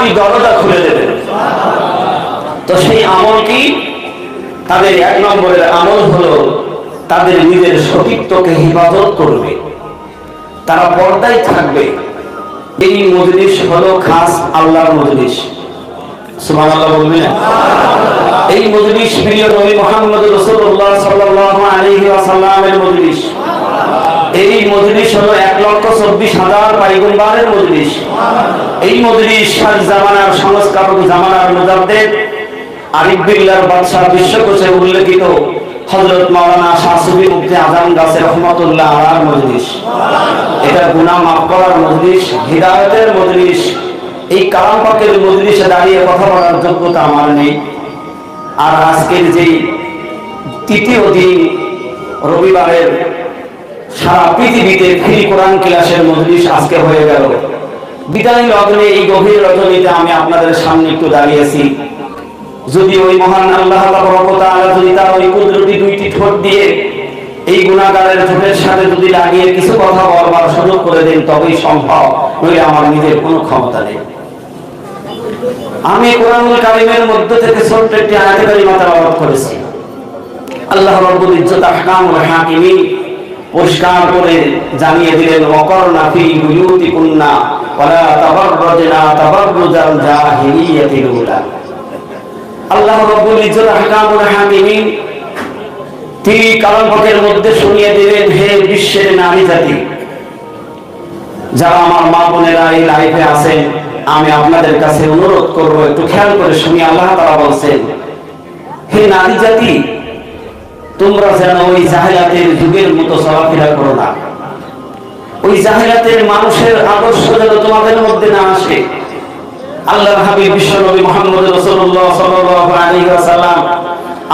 আটটি দরজা খুলে দেবেন। তো সেই আমল কি? তাদের এক নম্বরের আমল হলো তাদের নিজের সতীত্বকে হিফাজত করবে। তারা পর্দায় থাকবে। এই মজলিস হলো খাস আল্লাহর মজলিস। এই মজলিস প্রিয় নবী মুহাম্মদ রাসূলুল্লাহ সাল্লাল্লাহু আলাইহি ওয়াসাল্লামের মজলিস। এই মজলিস হলো এক লক্ষ চব্বিশ হাজার পাইগম্বারের মজলিস। এই মজলিস ষাট জামানার সংস্কারক জামানার মুজাদ্দেদ আরিফ বিল্লার বাদশাহ বিশ্বকোষে উল্লেখিত হযরত মাওলানা শাহসুবি আজম গাছে রহমাতুল্লাহ আলার মজলিস। এটা গুনাহ মাফ করার মজলিস, হিদায়াতের মজলিস। এই কালাম মজলিসে দাঁড়িয়ে কথা বলার যোগ্যতা আমার নেই। আর আজকের যেই তৃতীয় দিন রবিবারের সারা পৃথিবীতে ফ্রি কোরআন ক্লাসের মজলিস আজকে হয়ে গেল। বিদায় লগ্নে এই গভীর রজনীতে আমি আপনাদের সামনে একটু দাঁড়িয়েছি। যদি ওই মহান আল্লাহ যদি তার ওই কুদরতি দুইটি ঠোঁট দিয়ে এই গুণাগারের ঠোঁটের সাথে যদি লাগিয়ে কিছু কথা বলবার সুযোগ করে দেন, তবেই সম্ভব, নইলে আমার নিজের কোনো ক্ষমতা নেই। আমি কোরআনুল কারিমের মধ্যে থেকে ছোট্ট একটি আয়াতে কারিমা তেলাওয়াত করেছি। আল্লাহ রাব্বুল ইজ্জত আহকামুল হাকিমিন পরিষ্কার করে জানিয়ে দিলেন, ওয়াকরনা ফি বুয়ুতিকুন্না ওয়ালা তাবাররুজাল আল্লাহ রাব্বুল ইজ্জত আহকামুল তিনি মধ্যে শুনিয়ে দিলেন, হে বিশ্বের নারী জাতি, যারা আমার মা বোনেরা এই লাইফে আছেন, আমি আপনাদের কাছে অনুরোধ করব, একটু খেয়াল করে শুনি আল্লাহ তাআলা বলছেন, হে নারী জাতি তোমরা যেন ওই জাহেলাতের যুগের মতো চলাফেরা করো না। ওই জাহেলাতের মানুষের আদর্শ যেন তোমাদের মধ্যে না আসে। আল্লাহ হাবিব বিশ্ব নবী মোহাম্মদ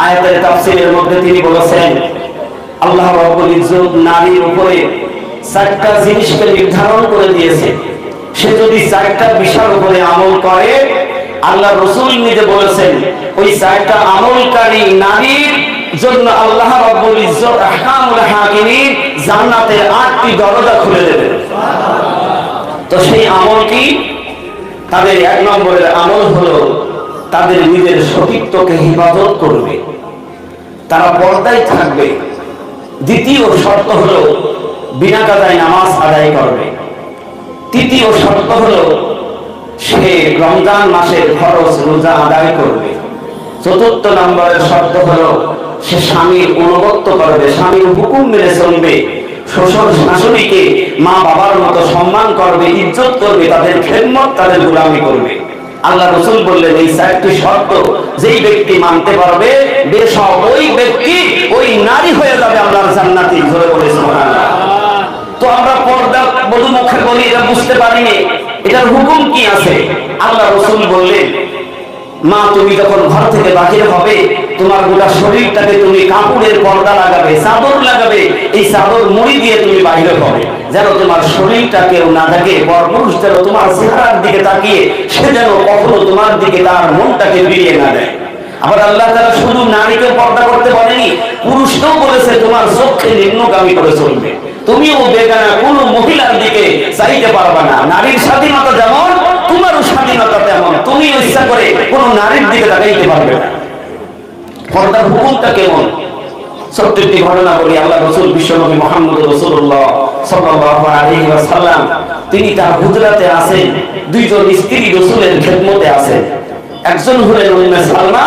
আয়াতের মধ্যে তিনি বলেছেন, আল্লাহ ইজ্জত নারীর উপরে চারটা জিনিসকে নির্ধারণ করে দিয়েছে। সে যদি চারটা বিষয়ের উপরে আমল করে, আল্লাহ রসুল নিজে বলেছেন, ওই চারটা আমলকারী নারীর জন্য আল্লাহ রাব্বুল ইজ্জত আহকামুল হাকিমিন জান্নাতের আটটি দরজা খুলে দেবেন তো সেই আমল কি? তাদের এক নম্বরের আমল হলো তাদের নিজের সতীত্বকে হিফাজত করবে। তারা পর্দায় থাকবে। দ্বিতীয় শর্ত হলো বিনা কাদায় নামাজ আদায় করবে। তৃতীয় শর্ত হলো সে রমজান মাসের খরচ রোজা আদায় করবে। চতুর্থ নম্বরের শর্ত হলো সে স্বামীর অনুগত্য করবে, স্বামীর হুকুম মেনে চলবে। শ্বশুর শাশুড়িকে মা বাবার মতো সম্মান করবে, ইজ্জত করবে, তাদের খেদমত তাদের গোলামি করবে। আল্লাহ রসুল বললেন, এই চারটি শর্ত যেই ব্যক্তি মানতে পারবে বেশ ওই ব্যক্তি ওই নারী হয়ে যাবে আল্লাহর জান্নাতি। ধরে বলে তো আমরা পর্দা বধু মুখে বলি, এটা বুঝতে পারিনি। এটার হুকুম কি আছে? আল্লাহ রসুল বললেন, মা তুমি যখন ঘর থেকে বাহির হবে তোমার গোটা শরীরটাকে তুমি কাপড়ের পর্দা লাগাবে, চাদর লাগাবে, এই চাদর মুড়ি দিয়ে তুমি বাহির হবে। যেন তোমার শরীরটা কেউ না থাকে পরপুরুষ যেন তোমার চেহারার দিকে তাকিয়ে, সে যেন কখনো তোমার দিকে তার মনটাকে ফিরিয়ে না দেয়। আবার আল্লাহ তারা শুধু নারীকে পর্দা করতে বলেনি, পুরুষকেও বলেছে, তোমার চোখে নিম্নগামী করে চলবে। তুমিও বেগানা কোনো মহিলার দিকে চাইতে পারবা না। নারীর স্বাধীনতা যেমন, তোমারও স্বাধীনতা তেমন। তুমি ইচ্ছা করে কোন নারীর দিকে তাকাইতে পারবে না। পর্দার হুকুমটা কেমন ঘটনা আল্লাহ রসুল বিশ্বনবী মোহাম্মদ রসুল্লাহ ওয়াসাল্লাম, তিনি তার হুজরাতে আছেন, দুইজন স্ত্রী রসুলের খেদমতে আছেন। একজন হলেন উম্মে সালমা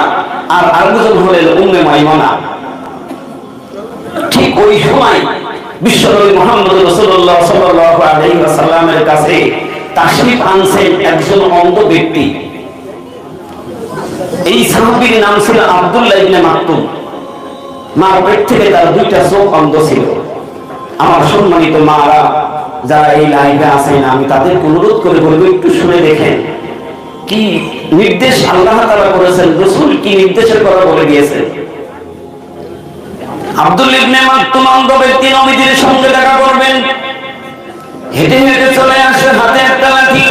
আর আরেকজন হলেন উম্মে মাইমনা। ঠিক ওই সময় বিশ্বনবী মোহাম্মদ রসুল্লাহ সাল্লাল্লাহু আলাইহি ওয়াসাল্লামের কাছে তাশরিফ আনছেন একজন অন্ধ ব্যক্তি। এই সাহাবীর নাম ছিল আব্দুল্লাহ ইবনে মাকতুম। মার পেট থেকে তার দুইটা চোখ অন্ধ ছিল। আমার সম্মানিত মারা, যারা এই লাইভে আছেন, আমি তাদের অনুরোধ করে বলব, একটু শুনে দেখেন। কি নির্দেশ আল্লাহ তাআলা করেছেন? রসুল কি নির্দেশের কথা বলে দিয়েছেন? আব্দুল ইবনে মাকতুম অন্ধ ব্যক্তি নবীজির সঙ্গে দেখা করবেন। হেঁটে হেঁটে চলে আসে, হাতে একটা লাঠি।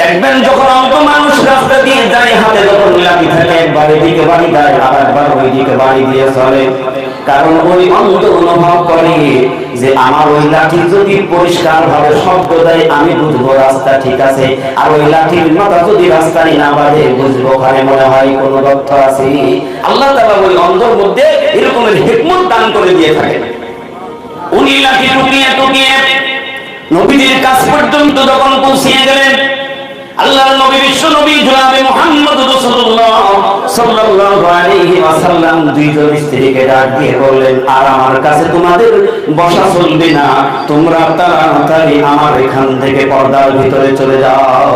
দেখবেন যখন অল্প মানুষ রাস্তা দিয়ে যায়, হাতে যখন লাঠি থাকে, একবার এদিকে বাড়ি দেয় আর একবার ওই দিকে বাড়ি দিয়ে চলে। কারণ ওই অন্ধ অনুভব করে যে আমার ওই লাঠি যদি পরিষ্কার ভাবে শব্দ দেয়, আমি বুঝব রাস্তা ঠিক আছে। আর ওই লাঠির মাথা যদি রাস্তায় না বাঁধে, বুঝব ওখানে মনে হয় কোন তথ্য আছে। আল্লাহ তাআলা ওই অন্ধর মধ্যে এরকমের হিকমত দান করে দিয়ে থাকেন। উনি লাঠি টুকিয়ে টুকিয়ে নবীদের কাছ পর্যন্ত যখন পৌঁছিয়ে গেলেন আল্লাহর নবী বিশ্ব নবী জনাবে মুহাম্মদ রাসূলুল্লাহ সাল্লাল্লাহু আলাইহি ওয়াসাল্লাম দুইজন স্ত্রীকে ডাক দিয়ে বললেন, আর আমার কাছে তোমাদের বসা চলবে না। তোমরা তাড়াতাড়ি আমার এখান থেকে পর্দার ভিতরে চলে যাও।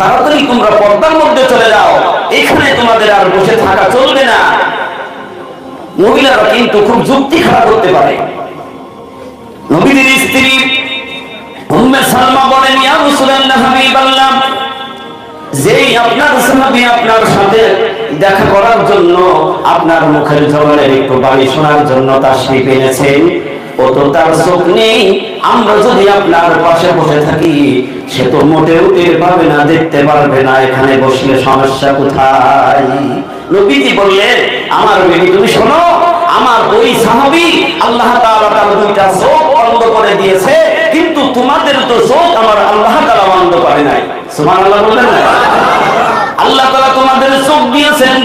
তাড়াতাড়ি তোমরা পর্দার মধ্যে চলে যাও। এখানে তোমাদের আর বসে থাকা চলবে না। মহিলারা কিন্তু খুব যুক্তি খারাপ করতে পারে। নবীদের স্ত্রী উম্মে সালমা বলেন, ইয়া রাসূলুল্লাহ, হাবিবাল্লাহ, যেই আপনার সাহাবী আপনার সাথে দেখা করার জন্য আপনার মুখের জবানের একটু বাণী শোনার জন্য তাশরিফ এনেছেন ও তো তার চোখ নেই। আমরা যদি আপনার পাশে বসে থাকি, সে তো মোটেও টের পাবে না, দেখতে পারবে না, এখানে বসলে সমস্যা কোথায়? নবীজি বললেন, আমার বেবি তুমি শোনো, আমার ওই সাহাবী আল্লাহ তাআলা তার দুইটা চোখ বন্ধ করে দিয়েছে কিন্তু তোমাদের তো চোখ আমার আল্লাহ তাআলা বন্ধ করে বললেন আল্লাহ তাআলা তোমাদের চোখ দিয়েছেন।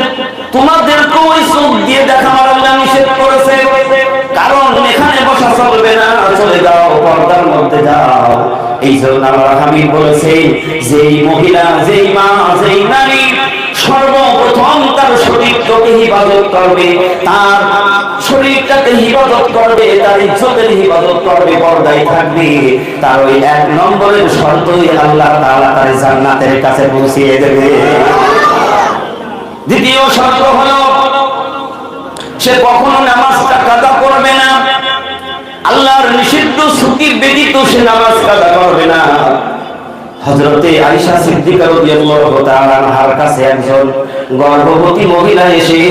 তোমাদেরকে ওই চোখ দিয়ে দেখা আল্লাহ নিষেধ করেছে কারণ এখানে বসা চলবে না, চলে যাও, পর্দার মধ্যে যাও। এই জন্য আমার হামিদ বলেছে যেই মহিলা, যেই মা, যেই নারী সর্বপ্রথম তার শরীরটাকে হিফাজত করবে, তার শরীরটাকে হিফাজত করবে, তার ইজ্জতের হিফাজত করবে, পর্দায় থাকবে। তার ওই এক নম্বরের শর্তই আল্লাহ তাআলা তার জান্নাতের কাছে পৌঁছিয়ে দেবে। দ্বিতীয় শর্ত হলো, সে কখনো নামাজটা কাদা করবে না। আল্লাহর নিষিদ্ধ ছুটির ব্যতীত সে নামাজ কাদা করবে না। হযরতে আয়েশা সিদ্দিকা রাদিয়াল্লাহু তাআলা আনহার কাছে একজন গর্ভবতী মহিলা এসে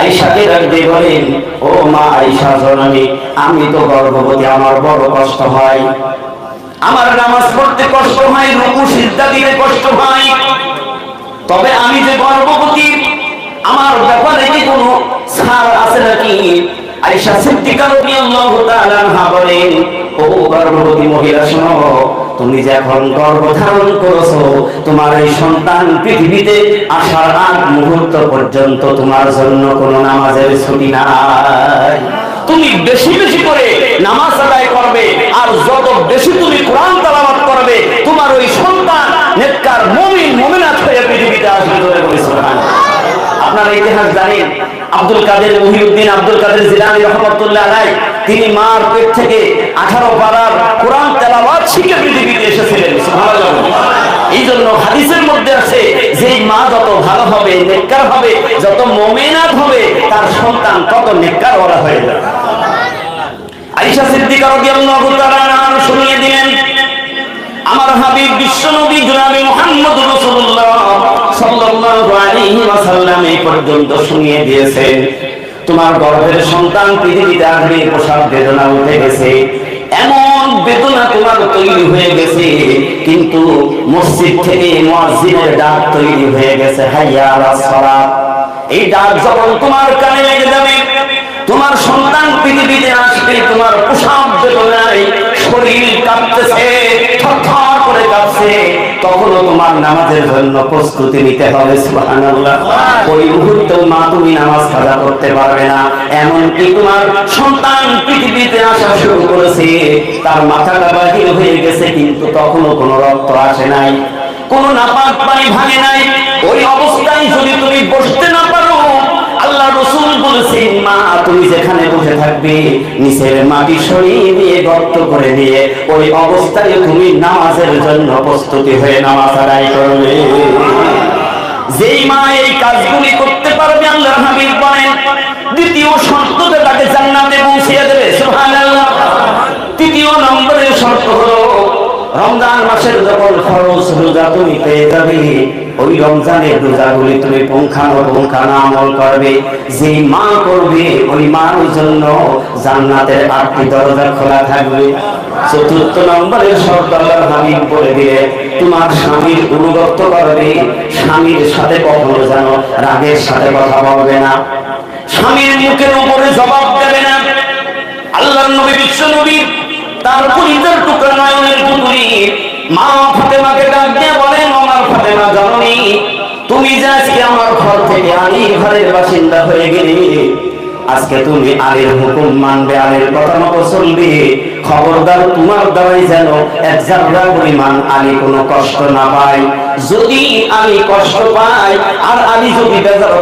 আয়েশাকে ডাকতে বলেন, ও মা আয়েশা, জননী, আমি তো গর্ভবতী, আমার বড় কষ্ট হয়। আমার নামাজ পড়তে কষ্ট হয়, রুকু, সিজদা দিতে কষ্ট হয়। তবে আমি যে গর্ভবতী, আমার ব্যাপারে কি কোনো ছাড় আছে নাকি? আয়েশা সিদ্দিকা রাদিয়াল্লাহু তাআলা আনহা বলেন, ও গর্ভবতী মহিলা, শোনো তুমি যে এখন গর্ভধারণ করেছ, তোমার এই সন্তান পৃথিবীতে আসার আগ মুহূর্ত পর্যন্ত তোমার জন্য কোনো নামাজের ছুটি নাই। তুমি বেশি বেশি করে নামাজ আদায় করবে, আর যত বেশি তুমি কোরআন তালাবাত করবে তোমার ওই সন্তান নেককার মুমিন মুমিনাত হয়ে পৃথিবীতে আসবে ধরে বলি সুবহানাল্লাহ আপনারা ইতিহাস জানেন, আব্দুল কাদের মহিউদ্দিন, আব্দুল কাদের জিলানী রহমতুল্লাহ আলাই, তিনি মার পেট থেকে আঠারো পারার কোরআন তেলাওয়াত শিখে পৃথিবীতে এসেছিলেন এই জন্য হাদিসের মধ্যে আছে যে মা যত ভালো হবে, নেককার হবে, যত মুমিনাত হবে, তার সন্তান তত নেককার ওরা হয়ে যাবে। আয়েশা সিদ্দিকা রাদিয়াল্লাহু তাআলা আনহা শুনিয়ে দিলেন আমার হাবিব বিশ্বনবী জনাবে মুহাম্মদ রাসূলুল্লাহ সাল্লাল্লাহু আলাইহি ওয়াসাল্লাম এই পর্যন্ত শুনিয়ে দিয়েছেন তোমার গর্ভের সন্তান পৃথিবীতে আসবে প্রসব বেদনা উঠে গেছে। এমন বেদনা তোমার তৈরি হয়ে গেছে, কিন্তু মসজিদ থেকে মুয়াজ্জিনের ডাক তৈরি হয়ে গেছে। হাইয়া আলাস এই ডাক যখন তোমার কানে লেগে যাবে, তোমার সন্তান পৃথিবীতে আসবে, তোমার প্রসাব বেদনায় শরীর কাঁপতেছে। কাঁপছে তখনও তোমার নামাজের জন্য প্রস্তুতি নিতে হবে ওই মুহূর্তে মা তুমি নামাজ কাজা করতে পারবে না। এমনকি তোমার সন্তান পৃথিবীতে আসা শুরু করেছে, তার মাথাটা বাহির হয়ে গেছে, কিন্তু তখনও কোনো রক্ত আসে নাই, কোনো নাপাক পানি ভাঙে নাই। ওই অবস্থায় যদি তুমি বসতে না পারো আল্লাহ রসুল বলেছেন, মা, তুমি যেখানে বসে থাকবে, নিচের মাটি সরিয়ে দিয়ে গর্ত করে দিয়ে ওই অবস্থায় তুমি নামাজের জন্য প্রস্তুতি হয়ে নামাজ আদায় করবে। যেই মা এই কাজগুলি করতে পারবে আল্লাহ বলেন, দ্বিতীয় শর্ততে তাকে জান্নাতে পৌঁছিয়ে দেবে তৃতীয় নম্বরের শর্ত হলো রমজান মাসের যখন খরচ রোজা তুমি পেয়ে যাবে, ওই রমজানের রোজাগুলি তুমি পুঙ্খানো পুঙ্খানো আমল করবে। যে মা করবে, ওই মার জন্য জান্নাতের আটটি দরজা খোলা থাকবে। চতুর্থ নম্বরের আল্লাহর হাবিব বলে দিলে, তোমার স্বামীর অনুগত্য করবে, স্বামীর সাথে কখনো যেন রাগের সাথে কথা বলবে না। স্বামীর মুখের উপরে জবাব দেবে না। আল্লাহর নবী বিশ্ব নবী তার পরিচয় টুকরা নয়নের পুতুলি মা ফাতেমাকে ডাক দিয়ে বলেন, আমার ফাতেমা জননী, তুমি যে আজকে আমার ঘর থেকে ঘরের বাসিন্দা হয়ে আজকে তুমি আলীর হুকুম মানবে, আলীর কথা মতো চলবে খবরদার তোমার দ্বারাই যেন এক পরিমাণ আলী কোনো কষ্ট না পায়। যদি আমি কষ্ট পাই, আর যদি বেজার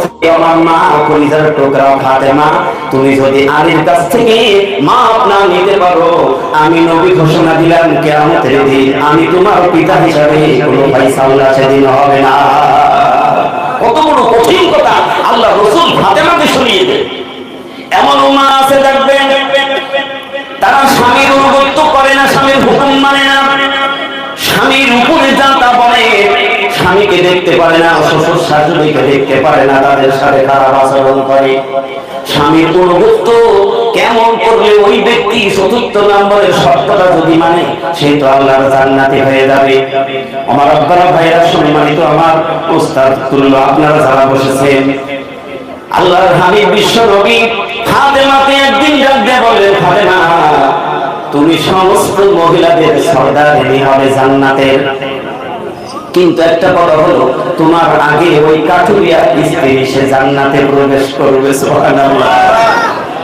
আমি তোমার পিতা হিসাবে কোনো ফাইসাল্লাহ সেদিন হবে না কত বড় কঠিন কথা আল্লাহ রসুল ফাতেমাকে শুনিয়ে দেয় এমন মা আছে দেখবেন তারা স্বামীর অনুগত্য করে না স্বামীর হুকুম মানে না স্বামীর উপরে যা তা বলে স্বামীকে দেখতে পারে না, শ্বশুর শাশুড়িকে দেখতে পারে না, তাদের সাথে খারাপ আচরণ করে স্বামীর অনুগত্য কেমন করলে ওই ব্যক্তি চতুর্থ নম্বরের শর্তটা যদি মানে সে তো আল্লাহর জান্নাতি হয়ে যাবে। আমার আব্বারা ভাইরা সম্মানিত আমার উস্তাদ তুল্য, আপনারা যারা বসেছেন, আল্লাহর হাবিব বিশ্ব নবী ফাতেমাকে একদিন ডাকতে বললেন ফাতেমা, তুমি সমস্ত মহিলাদের সর্দারিনী হবে জান্নাতের কিন্তু একটা কথা হলো, তোমার আগে ওই কাঠুরিয়া স্ত্রী সে জান্নাতে প্রবেশ করবে, সুবহানাল্লাহ।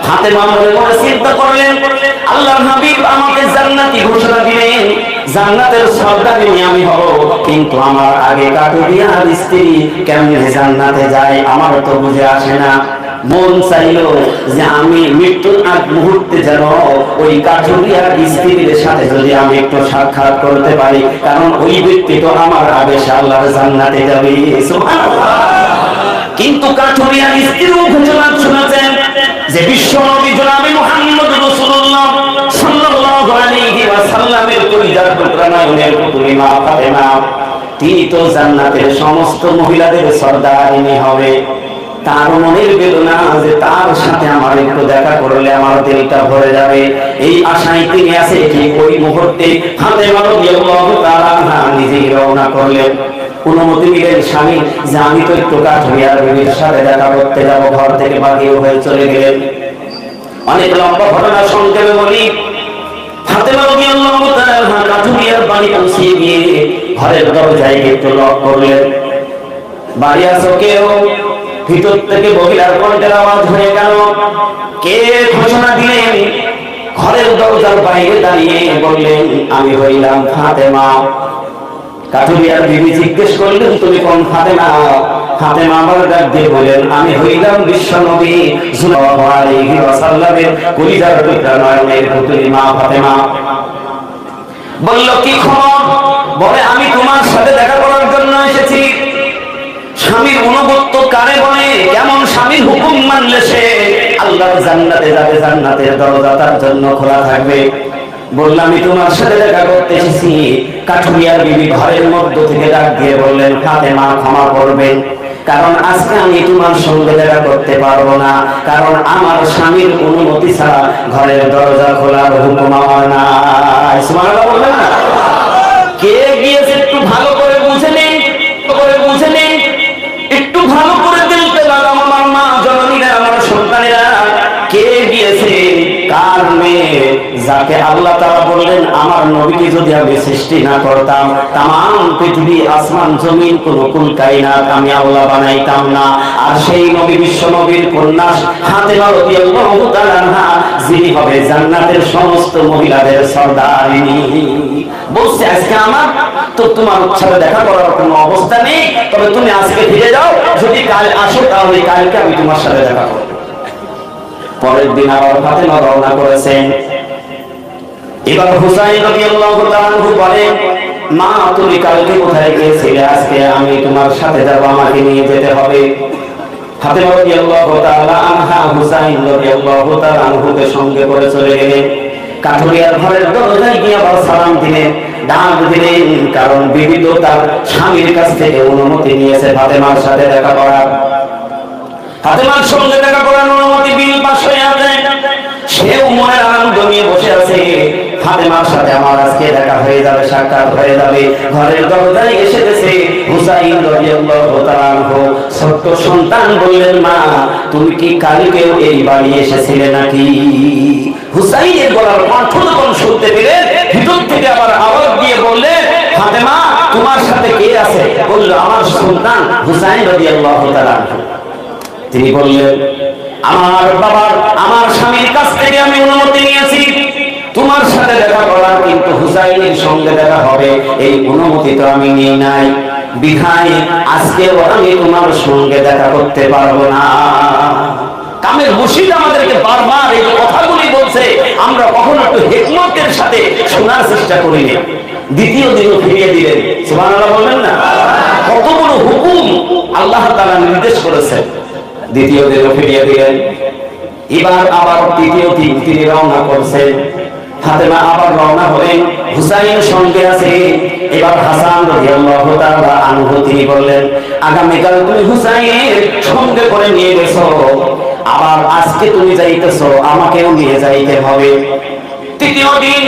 হাতে মামলে করে চিন্তা করলেন হাবিব আমাকে জান্নাতি ঘোষণা দিলেন, জান্নাতের আমি হব, কিন্তু আমার আগে স্ত্রী কেমনে জান্নাতে যায়, আমার তো বুঝে আসে না। মন চাইল যে আমি মৃত্যুর আগ মুহূর্তে যেন ওই কাঠুরিয়ার স্ত্রীর সাথে যদি আমি একটু সাক্ষাৎ করতে পারি। কারণ ওই ব্যক্তি তো আমার আবেশ আল্লাহর জান্নাতে যাবে। কিন্তু কাঠুরিয়ার স্ত্রীর ঘোষণা শুনেছেন যে বিশ্ব নবী জনাবে মুহাম্মদ রাসূলুল্লাহ সাল্লাল্লাহু আলাইহি ওয়াসাল্লামের কলিজার টুকরা নয়নের পুতুলি মা ফাতেমা, তিনি তো জান্নাতের সমস্ত মহিলাদের সর্দারিনী হবে। তার মনের বেদনা যে তার সাথে আমার একটু দেখা করলে আমার দিলটা ভরে যাবে। এই আশায় তিনি আছে ঠিক ওই মুহূর্তে হাতে মারো তারা নিজেই রওনা করলেন। যে অনেক বাড়ি ঘরের দরজায় একটু লক করলেন। বাড়ি আসো কেউ ভিতর থেকে মহিলার কণ্ঠের আওয়াজ হয়ে গেল। কে ঘোষণা দিলেন? ঘরের দরজার বাইরে দাঁড়িয়ে বললেন, আমি হইলাম ফাতেমা। কাঠুরিয়ার বিবি জিজ্ঞেস করলেন, তুমি কোন ফাতেমা? ফাতেমা আমার ডাক দিয়ে আমি হইলাম বিশ্ব নবী পুতুলি মা ফাতেমা। বলল, কি খবর? বলে, আমি তোমার সাথে দেখা করার জন্য এসেছি। স্বামীর অনুগত্য কারে কেমন স্বামীর হুকুম মানলে সে জান্নাতে যাবে, জান্নাতের দরজা তার জন্য খোলা থাকবে? বললাম, আমি তোমার সাথে দেখা করতে এসেছি। কাঠুরিয়ার বিবি ঘরের মধ্য থেকে ডাক দিয়ে বললেন ক্ষমা করবেন কারণ আজকে আমি তোমার সঙ্গে দেখা করতে পারব না, কারণ আমার স্বামীর অনুমতি ছাড়া ঘরের দরজা খোলার হুকুম আমার না সুবহানাল্লাহ না? কে গিয়েছে একটু ভালো যাকে আল্লাহ তারা বললেন, আমার নবীকে যদি আমি সৃষ্টি না করতাম তাম পৃথিবী, আসমান, জমিন, কোন কুল কায়নাত আমি আল্লাহ বানাইতাম না। আর সেই নবী, বিশ্ব নবীর কন্যা হাতে যিনি হবে জান্নাতের সমস্ত মহিলাদের সর্দারিনী। বলছে, আজকে আমার? তো তোমার সাথে দেখা করার কোনো অবস্থা নেই। তবে তুমি আজকে ফিরে যাও। যদি কাল আসো, তাহলে কালকে আমি তোমার সাথে দেখা করব। পরের দিন আবার ফাতেমা রওনা করেছেন। এবার হুসাইন রাদিয়াল্লাহু তাআলা বলেন মা, তুমি কালকে কোথায় গিয়েছিলে? আজকে আমি তোমার সাথে যাব, আমাকে নিয়ে যেতে হবে। ফাতেমা রাদিয়াল্লাহু তাআলা আনহা হুসাইন রাদিয়াল্লাহু তাআলা আনহুকে সঙ্গে করে চলে গেলেন। কাঠুরিয়ার ঘরের দরজায় গিয়ে আবার সালাম দিলেন। ডাক দিলেন, কারণ বিবিধ তার স্বামীর কাছ থেকে অনুমতি নিয়েছে ফাতেমার সাথে দেখা করার। ফাতেমার সঙ্গে দেখা করার অনুমতি বিল হয়ে আছে সেও মনের আনন্দ নিয়ে বসে আছে। ফাতেমার সাথে আমার আজকে দেখা হয়ে যাবে, সাক্ষাৎ হয়ে যাবে। ঘরের দরজায় এসে গেছে হুসাইন রাদিয়াল্লাহু তাআলা সন্তান বললেন, মা, তুমি কি এই বাড়ি এসেছিলে নাকি? হুসাইনের গলার কণ্ঠ যখন শুনতে পেলেন ভিতর থেকে আবার আওয়াজ দিয়ে বললেন ফাতেমা, তোমার সাথে কে আছে? বলল, আমার সন্তান হুসাইন রাদিয়াল্লাহু তাআলা তিনি বললেন, আমার বাবার, আমার স্বামীর কাছ থেকে আমি অনুমতি নিয়েছি। সাথে দেখা করার, কিন্তু হুসাইনের সঙ্গে দেখা হবে, এই অনুমতি তো আমি নিয়ে নাই। বিধায় আজকেও আমি তোমার সঙ্গে দেখা করতে পারব না। কামের মুর্শিদ আমাদেরকে বারবার এই কথাগুলি বলছে, আমরা কখনো একটু হেকমতের সাথে শোনার চেষ্টা দ্বিতীয় দিনও ফিরিয়ে দিলেন। বললেন না? কত বড় হুকুম আল্লাহ তাআলা নির্দেশ করেছেন। দ্বিতীয় দিনও ফিরিয়ে দিলেন। এবার আবার তৃতীয় দিন তিনি রওনা করছেন। ফাতেমা আবার রওনা হলেন। হুসাইন সঙ্গে আছে। এবার হাসান রাদিয়াল্লাহু তাআলা আনহু তিনি বললেন, আগামীকাল তুমি হুসাইনের সঙ্গে করে নিয়ে গেছো। আবার আজকে তুমি যাইতেছো, আমাকেও নিয়ে যাইতে হবে। তৃতীয় দিন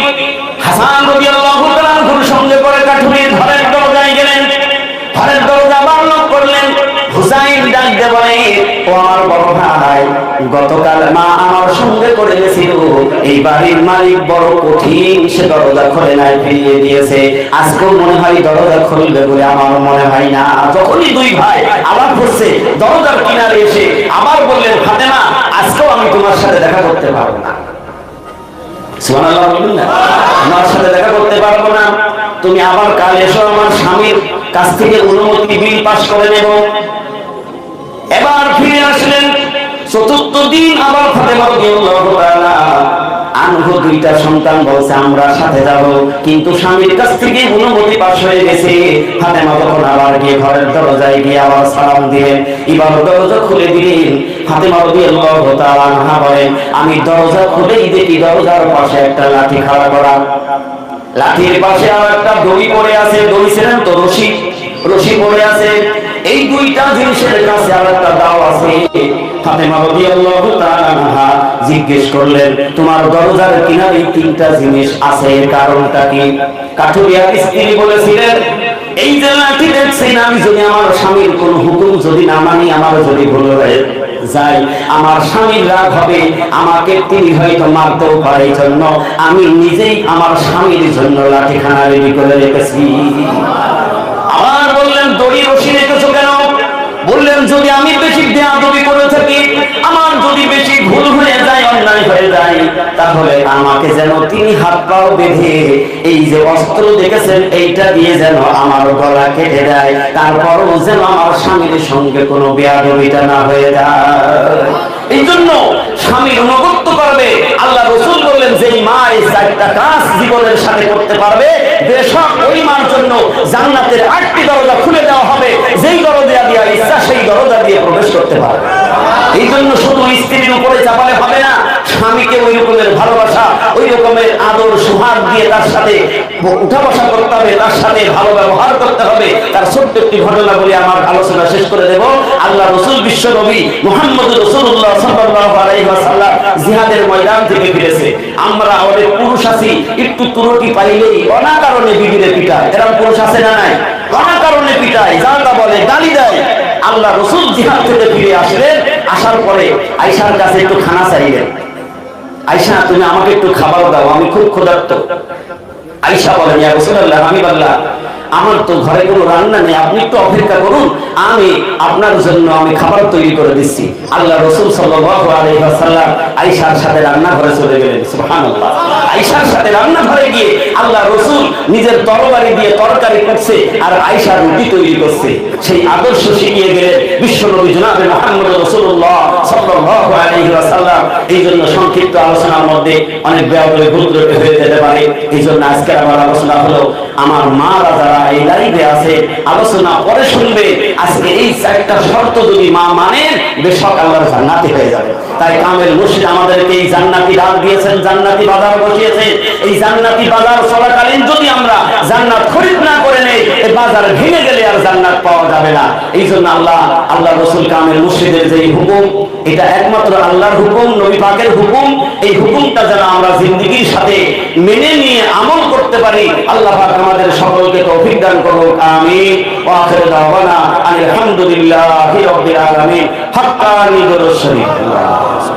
হাসান রাদিয়াল্লাহু তাআলা আনহুর সঙ্গে করে কাঠুরির ঘরের দরজায় গেলেন। ঘরের দরজা বন্ধ করলেন। হুসাইন ডাকতে বলে, ও আমার বড় ভাই, গতকাল মা আমার সঙ্গে করে এই বাড়ির মালিক বড় কঠিন, সে দরজা খুলে নাই, ফিরিয়ে দিয়েছে। আজকেও মনে হয় দরজা খুলবে বলে আমার মনে হয় না। যখনই দুই ভাই আবার করছে দরজার কিনারে এসে আবার বললেন, ফাতেমা, আজকেও আমি তোমার সাথে দেখা করতে পারব না। না। না। চতুর্থ দিন আবার ফাতেমা রাদিয়াল্লাহু তাআলা আনহু দুইটা সন্তান বলছে, আমরা সাথে যাব। কিন্তু স্বামীর কাছ থেকে অনুমতি হয়ে গেছে। ফাতেমা তখন আবার গিয়ে ঘরের দরজায় গিয়ে আবার সালাম দিলেন। এবার দরজা খুলে দিলেন। ফাতেমা আমি দরজা খুলেই দেখি দরজার পাশে একটা লাঠি খাড়া করা। লাঠির পাশে আর একটা দড়ি পড়ে আছে, দড়ি ছিলেন তো রশি। রশি পড়ে আছে? এই দুইটা জিনিসের কাছে আর একটা দাও আছে। ফাতেমা রাদিয়াল্লাহু তাআলা জিজ্ঞেস করলেন, তোমার দরজার কিনারে তিনটা জিনিস আছে, এর কারণটা কি? কাঠুরিয়া স্ত্রী বলেছিলেন, এই যে লাঠি দেখছেন, আমি যদি আমার স্বামীর কোন হুকুম যদি না মানি, আমার যদি ভুল হয়ে যাই আমার স্বামীর রাগ হবে, আমাকে তিনি হয়তো মারতেও পারে এই জন্য আমি নিজেই আমার স্বামীর জন্য লাঠিখানা রেডি করে রেখেছি আবার বললেন দড়ি রশি রেখেছো কেন বললেন যদি আমি বেশি দেয়াদবি করে থাকি, আমার যদি বেশি ভুল হয়ে যায়, অন্যায় হয়ে যায়, তাহলে আমাকে যেন তিনি হাত পাও বেঁধে এই যে অস্ত্র দেখেছেন, এইটা দিয়ে যেন আমার গলা কেটে দেয়। তারপরও যেন আমার স্বামীর সঙ্গে কোনো বেয়াদবিটা না হয়ে যায়। এই জন্য স্বামীর অনুগত্য করবে। আল্লাহ রসুল বললেন যে মা এই চারটা কাজ জীবনের সাথে করতে পারবে, বেশক ওই মার জন্য জান্নাতের আটটি দরজা খুলে দেওয়া হবে। যেই দরজা দরজা দিয়ে প্রবেশ করতে পারবে এই জন্য শুধু স্ত্রীর উপরে চাপালে হবে না, স্বামীকে ওই রকমের ভালোবাসা, ওই রকমের আদর, সুহাগ দিয়ে তার সাথে উঠা বসা করতে হবে, তার সাথে ভালো ব্যবহার করতে হবে। তার ছোট্ট একটি ঘটনা বলে, আমার আলোচনা শেষ করে দেব। আল্লাহ রসুল বিশ্ব নবী মোহাম্মদ রসুল্লাহ ওয়াসাল্লাম জিহাদের ময়দান থেকে ফিরেছে। আমরা অনেক পুরুষ আছি, একটু তুরটি পাইলেই অনাকারণে বিবিরে পিটায়। এরকম পুরুষ আছে না নাই? অনাকারণে পিটায় জানতা বলে, গালি দেয়। আল্লাহ রসুল জিহাদ থেকে ফিরে আসলেন, আসার পরে আইসার কাছে একটু খানা চাইলেন। আইসা তুমি আমাকে একটু খাবার দাও, আমি খুব ক্ষুধার্ত। আইসা বলেন রাসূলুল্লাহ, আমি বললাম আমার তো ঘরে কোনো রান্না নেই, আপনি একটু অপেক্ষা করুন, আমি আপনার জন্য আমি খাবার তৈরি করে দিচ্ছি। আল্লাহ রসুল ওয়াসাল্লাম আয়েশার সাথে রান্না ঘরে চলে গেলেন, সুবহানাল্লাহ। আয়েশার সাথে রান্না ঘরে গিয়ে আল্লাহ রসুল নিজের তরবারি দিয়ে তরকারি করছে আর আয়েশা রুটি তৈরি করছে। সেই আদর্শ শিখিয়ে গেলেন বিশ্বনবী জনাবে মুহাম্মদ রাসূলুল্লাহ এই সংক্ষিপ্ত আলোচনার মধ্যে অনেক ত্রুটি হয়ে যেতে পারে। এই জন্য আজকের আমার আলোচনা হলো, আমার মারা যারা এই আছে, আলোচনা পরে শুনবে, আজকে এই চারটা শর্ত যদি মা মানেন বেশক আল্লাহর জান্নাতি হয়ে যাবে। তাই কামেল মুর্শিদ আমাদেরকে এই জান্নাতি ডাক দিয়েছেন, জান্নাতি বাজার বসিয়েছেন। এই জান্নাতি বাজার চলাকালীন যদি আমরা জান্নাত খরিদ না করে নেই বাজার ভেঙে গেলে আর জান্নাত পাওয়া যাবে না। এই জন্য আল্লাহ আল্লাহ রসুল কামের মুর্শিদের যে হুকুম, এটা একমাত্র আল্লাহর হুকুম, নবী পাকের হুকুম, এই হুকুমটা যেন আমরা জিন্দগির সাথে মেনে নিয়ে আমল করতে পারি। আল্লাহ পাক আমাদের সকলকে তৌফিক দান করুক, আমিন। ওয়া আখিরু দাওয়ানা আলহামদুলিল্লাহি রাব্বিল আলামিন, হাক্কানি দরুদ শরীফ।